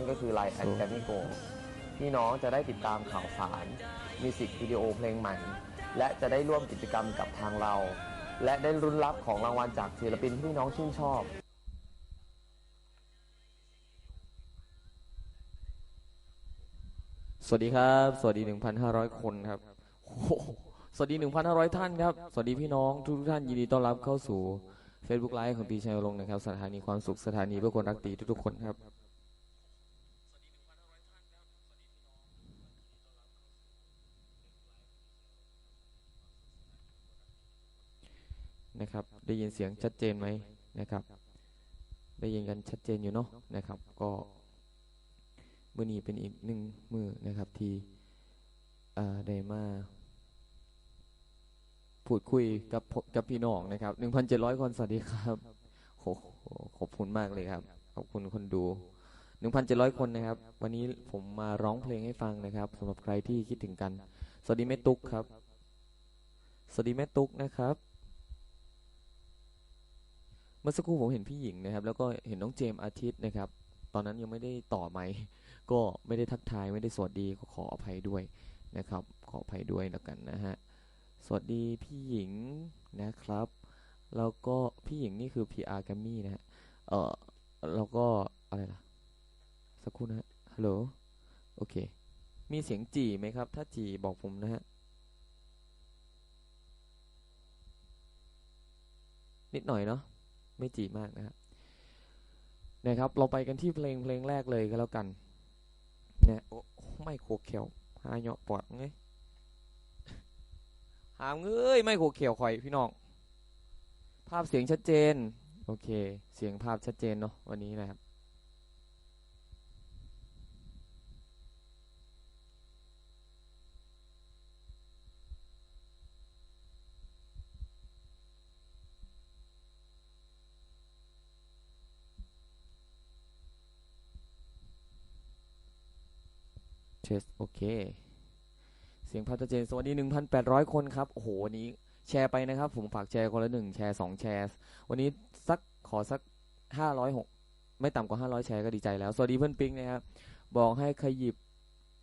นั่นก็คือ Line แอดแกรมมี่โกพี่น้องจะได้ติดตามข่าวสารมิวสิกวิดีโอเพลงใหม่ และจะได้ร่วมกิจกรรมกับทางเรา และได้รุ้นรับของรางวัลจากศิลปินที่พี่น้องชื่นชอบสวัสดีครับ สวัสดี 1,500 คนครับโอ้โหสวัสดี 1,500 ท่านครับ สวัสดีพี่น้องทุกๆท่านยินดีต้อนรับเข้าสู่ Facebook Live ของตีชัยลงค์นะครับ สถานีความสุขสถานีเพื่อคนรักตีทุกๆคนครับ นะครับ ได้ยินเสียงชัดเจนไหมนะครับ ได้ยินกันชัดเจนอยู่เนาะนะครับ ก็มือนี้เป็นอีกหนึ่งมือนะครับที่ได้มาพูดคุยกับพกับพี่น้องนะครับ1,700คน สวัสดีครับโหขอบคุณมากเลยครับ ขอบคุณคนดู1,700คนนะครับ วันนี้ผมมาร้องเพลงให้ฟังนะครับสำหรับใครที่คิดถึงกัน สวัสดีแม่ตุ๊กครับ สวัสดีแม่ตุ๊กนะครับ เมื่อสักครู่ผมเห็นพี่หญิงนะครับ แล้วก็เห็นน้องเจมส์อาทิตย์นะครับ ตอนนั้นยังไม่ได้ต่อไมค์ก็ไม่ได้ทักทายไม่ได้สวัสดีก็ขออภัยด้วยนะครับ ขออภัยด้วยแล้วกันนะฮะสวัสดีพี่หญิงนะครับ แล้วก็พี่หญิงนี่คือ PR แกมมี่นะฮะเออแล้วก็อะไรล่ะสักครู่นะฮะฮัลโหลโอเค มีเสียงจีไหมครับ ถ้าจีบอกผมนะฮะนิดหน่อยเนาะ ไม่จีมากนะฮะนะครับ เราไปกันที่เพลงเพลงแรกเลยก็แล้วกันเนี่ยโอ้ไม่โคเขียวหาเหาะปอดไงหามเอ้ยไม่โคเขียวข่อยพี่น้อง ภาพเสียงชัดเจน โอเค เสียงภาพชัดเจนเนาะวันนี้นะครับ ทสโอเค เสียงภาพชัดเจน สวัสดี 1,800 คนครับ โอ้โหวันนี้แชร์ไปนะครับ ผมฝากแชร์คนละหนึ่งแชร์สองแชร์ วันนี้สักขอสัก 506 ไม่ต่ำกว่า 500 แชร์ก็ดีใจแล้ว สวัสดีเพื่อนปิ๊งนะครับ บอกให้ขยิบ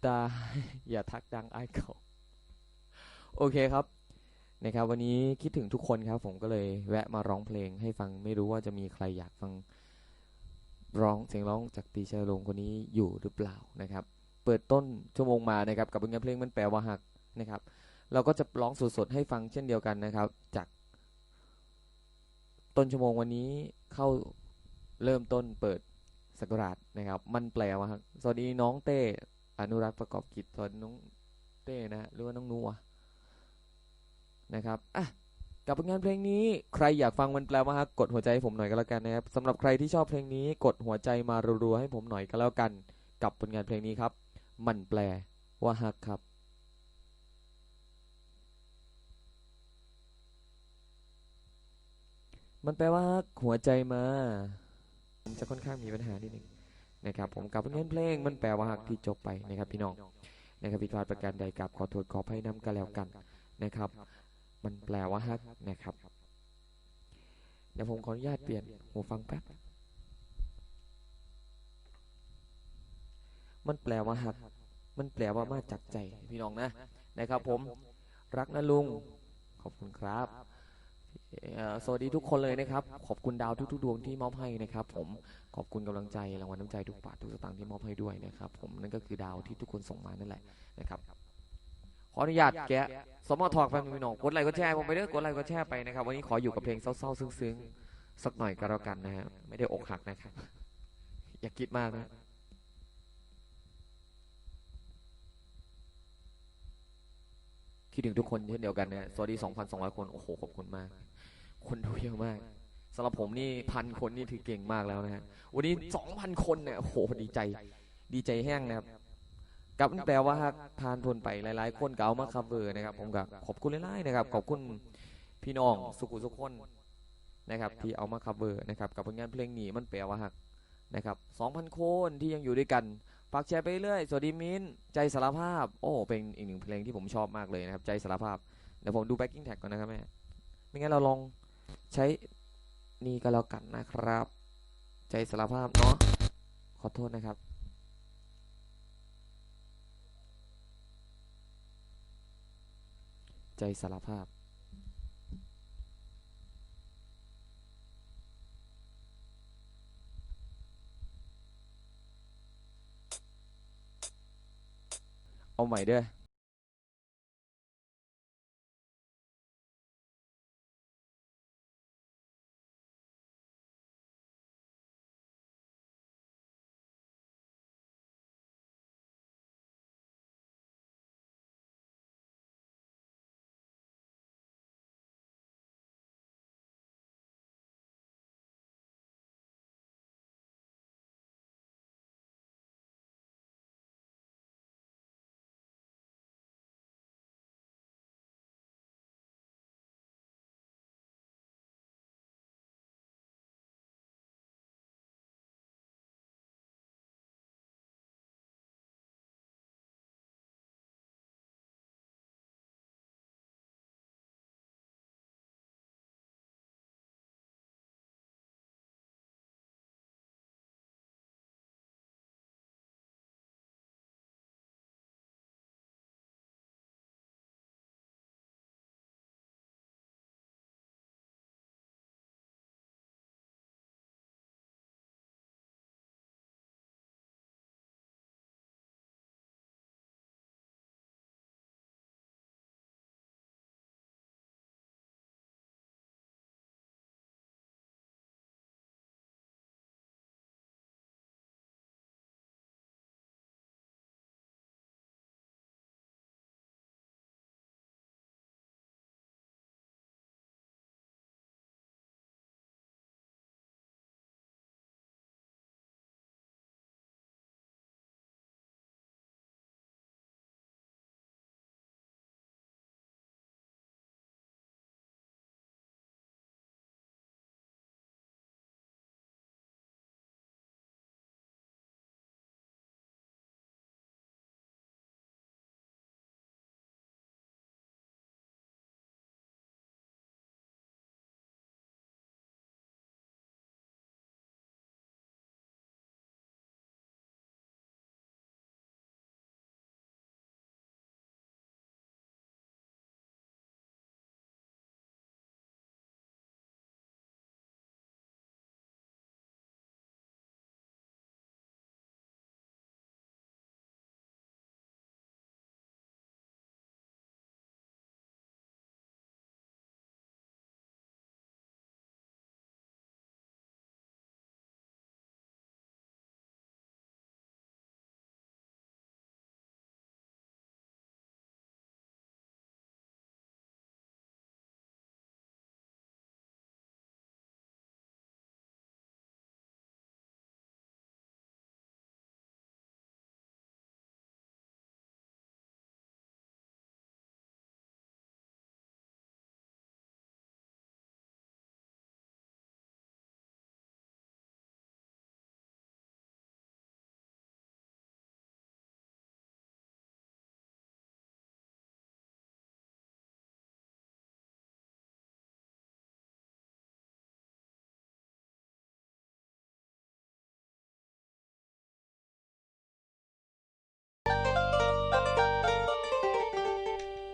ตา อย่าทักดังไอ้เขาโอเคครับนะครับ วันนี้คิดถึงทุกคนครับ ผมก็เลยแวะมาร้องเพลงให้ฟังไม่รู้ว่าจะมีใครอยากฟังร้องเสียงร้องจากตีชาลงคนนี้อยู่หรือเปล่านะครับ เปิดต้นชั่วโมงมานะครับกับผลงานเพลงมันแปลว่าหักนะครับ เราก็จะร้องสดๆให้ฟังเช่นเดียวกันนะครับ จากต้นชั่วโมงวันนี้เข้าเริ่มต้นเปิดสกราชนะครับ มันแปลว่าหักสวัสดีน้องเต้อนุรักษ์ประกอบกิจสวัสดีน้องเต้นะหรือว่าน้องนัวนะครับอะกับผลงานเพลงนี้ใครอยากฟังมันแปลว่าฮักกดหัวใจให้ผมหน่อยก็แล้วกันนะครับสำหรับใครที่ชอบเพลงนี้กดหัวใจมารัวๆให้ผมหน่อยก็แล้วกัน กับผลงานเพลงนี้ครับ มันแปลว่าฮักครับ มันแปลว่าฮักหัวใจมาผมจะค่อนข้างมีปัญหานิดนึงนะครับผมกับผลงานเพลงมันแปลว่าฮักที่จบไปนะครับพี่น้องนะครับผิดพลาดประการใดกับขอโทษขออภัยน้ำกันแล้วกันนะครับ มันแปลว่าฮักนะครับเดี๋ยวผมขออนุญาตเปลี่ยนหูฟังแป๊บ มันแปลว่าฮัก มันแปลว่ามาจากใจพี่น้องนะนะครับ ผมรักนะลุงขอบคุณครับเอ่อสวัสดีทุกคนเลยนะครับ ขอบคุณดาวทุกๆดวงที่มอบให้นะครับ ผมขอบคุณกำลังใจรางวัลน้ำใจทุกบาททุกสตางค์ที่มอบให้ด้วยนะครับ ผมนั่นก็คือดาวที่ทุกคนส่งมานั่นแหละนะครับขออนุญาตแกะสมอทอกแฟนพี่น้องกดไลค์กดแชร์ผมไปเด้อกดไลค์กดแชร์ไปนะครับ วันนี้ขออยู่กับเพลงเศร้าๆซึ้งๆสักหน่อยก็แล้วกันนะฮะไม่ได้อกหักนะครับ อย่าคิดมากนะ คิดถึงทุกคนเช่นเดียวกันนะสวัสดี 2,200 คน โอ้โห ขอบคุณมาก คนดูเยอะมากสำหรับผมนี่พันคนนี่ถือเก่งมากแล้วนะฮะ วันนี้ 2,000 คนเนี่ย โอ้โห ดีใจ ดีใจแห้งนะครับกับแปลว่าทานทนไปหลาย ๆ คนเก็เอามาคัฟเวอร์นะครับ ผมก็ขอบคุณหลายๆนะครับ ขอบคุณพี่น้องสุขุสุขคนนะครับ ที่เอามาคัฟเวอร์นะครับ กับผลงานเพลงนี้มันแปลว่าฮักนะครับ 2,000 คนที่ยังอยู่ด้วยกันากแชร์ไปเรื่อยสวัสดีมิ้นใจสารภาพ โอ้เป็นอีกหนึ่งเพลงที่ผมชอบมากเลยนะครับ ใจสารภาพเดี๋ยวผมดูแบ็กกิ้งแท็กก่อนนะครับแม่ไม่งั้นเราลองใช้นี่ก็แล้วกันนะครับ ใจสารภาพเนาะขอโทษนะครับใจสารภาพ เอา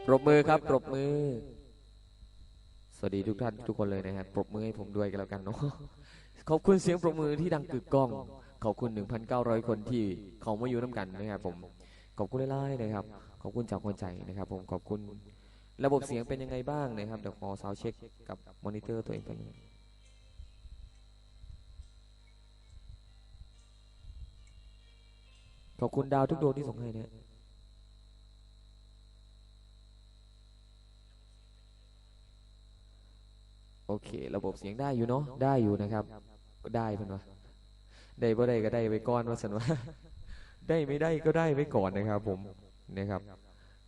ปรบมือครับ ปรบมือ สวัสดีทุกท่านทุกคนเลยนะครับ ปรบมือให้ผมด้วยกันแล้วกันเนาะ ขอบคุณเสียงปรบมือที่ดังกึกก้อง ขอบคุณ 1,900 คนที่เขามาอยู่น้ำกันนะครับผม ขอบคุณหลายๆนะครับ ขอบคุณจากหัวใจนะครับ ผม ขอบคุณ ระบบเสียงเป็นยังไงบ้างนะครับ เดี๋ยวขอซาวเช็คกับมอนิเตอร์ตัวเองกันขอบคุณดาวทุกดวงที่ส่งให้นะ โอ เค ระบบเสียงได้อยู่เนาะได้อยู่นะครับก็ได้เพิ่นว่าได้บ่ได้ก็ได้ไว้ก่อนว่าสันว่าได้ไม่ได้ก็ได้ไว้ก่อนนะครับ ผมนะครับ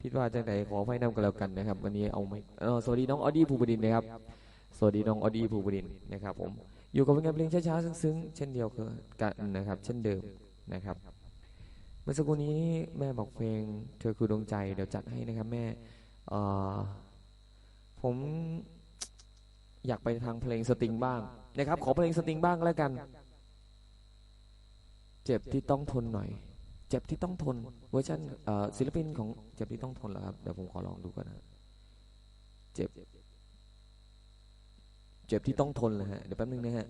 คิดว่าจังไหนขอไฟนำกันแล้วกันนะครับ วันนี้เอาไม่สวัสดีน้องออดี้ภูบดินนะครับสวัสดีน้องออดี้ภูบดินนะครับ ผมอยู่กับผลงานเพลงช้าๆซึ้งๆเช่นเดียวกันนะครับ เช่นเดิมนะครับเมื่อสักครู่นี้แม่บอกเพลง เธอคือดวงใจเดี๋ยวจัดให้นะครับ แม่ผม อยากไปทางเพลงสตริงบ้างนะครับ ขอเพลงสตริงบ้างแล้วกัน เจ็บที่ต้องทนหน่อย เจ็บที่ต้องทนเวอร์ชันศิลปินของเจ็บที่ต้องทนเหรอครับเดี๋ยวผมขอลองดูก่อนนะเจ็บ เจ็บที่ต้องทนเลยฮะเดี๋ยวแป๊บนึงนะฮะ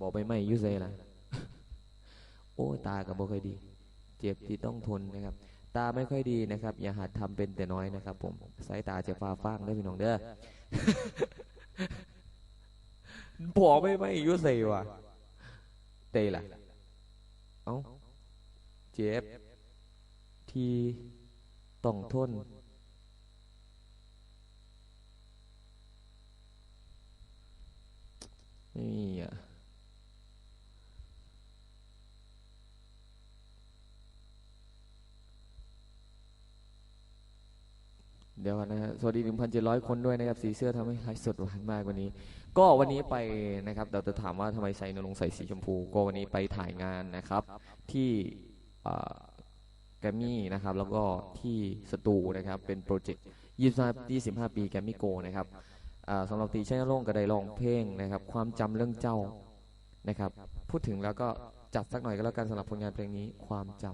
บอกไปไม่อยูเซล่ะโอ้ตากับบ่ค่อยดี เจ็บที่ต้องทนนะครับ ตาไม่ค่อยดีนะครับ อย่าหัดทำเป็นแต่น้อยนะครับผมสายตาจะฟ้าฟางได้พี่น้องเด้อบอกไปไม่อยูเซว่ะเตะล่ะเอ้าเจ็บที่ต้องทนไม่มีอะ ยวก่อนนะฮะสวัสดี 1,700 คนด้วยนะครับสีเสื้อทำให้ไลฟ์สดหวานมากกว่านี้ ก็วันนี้ไปนะครับเราจะถามว่าทำไมใส่นรงใส่สีชมพู ก็วันนี้ไปถ่ายงานนะครับ ที่แกรมมี่นะครับ แล้วก็ที่สตูนะครับเป็นโปรเจกต์25 25ปีแกรมมี่โกนะครับอ่าสำหรับตีชัยนรงค์ก็ได้ร้องเพลงนะครับ ความจำเรื่องเจ้านะครับ พูดถึงแล้วก็จัดสักหน่อยก็แล้วกันสำหรับผลงานเพลงนี้ความจ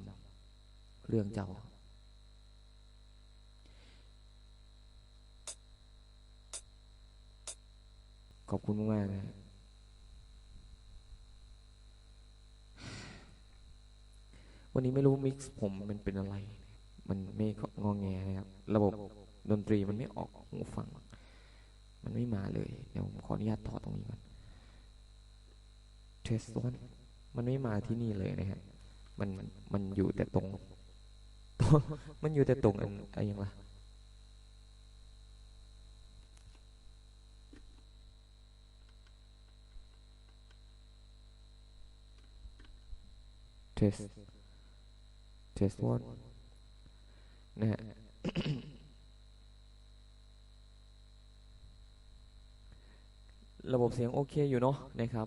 ำเรื่องเจ้า ขอบคุณมากๆนะวันนี้ไม่รู้มิกซ์ผมมันเป็นอะไร มันไม่งองแงนะครับ ระบบดนตรีมันไม่ออกหูฟัง มันไม่มาเลย เดี๋ยวผมขออนุญาตถอดตรงนี้ก่อนเทสวันมันไม่มาที่นี่เลยนะฮะ มันมันอยู่แต่ตรง มันอยู่แต่ตรงอันอะไรยังล่ะ เทสเทสวันนะฮะระบบเสียงโอเคอยู่เนาะนะครับ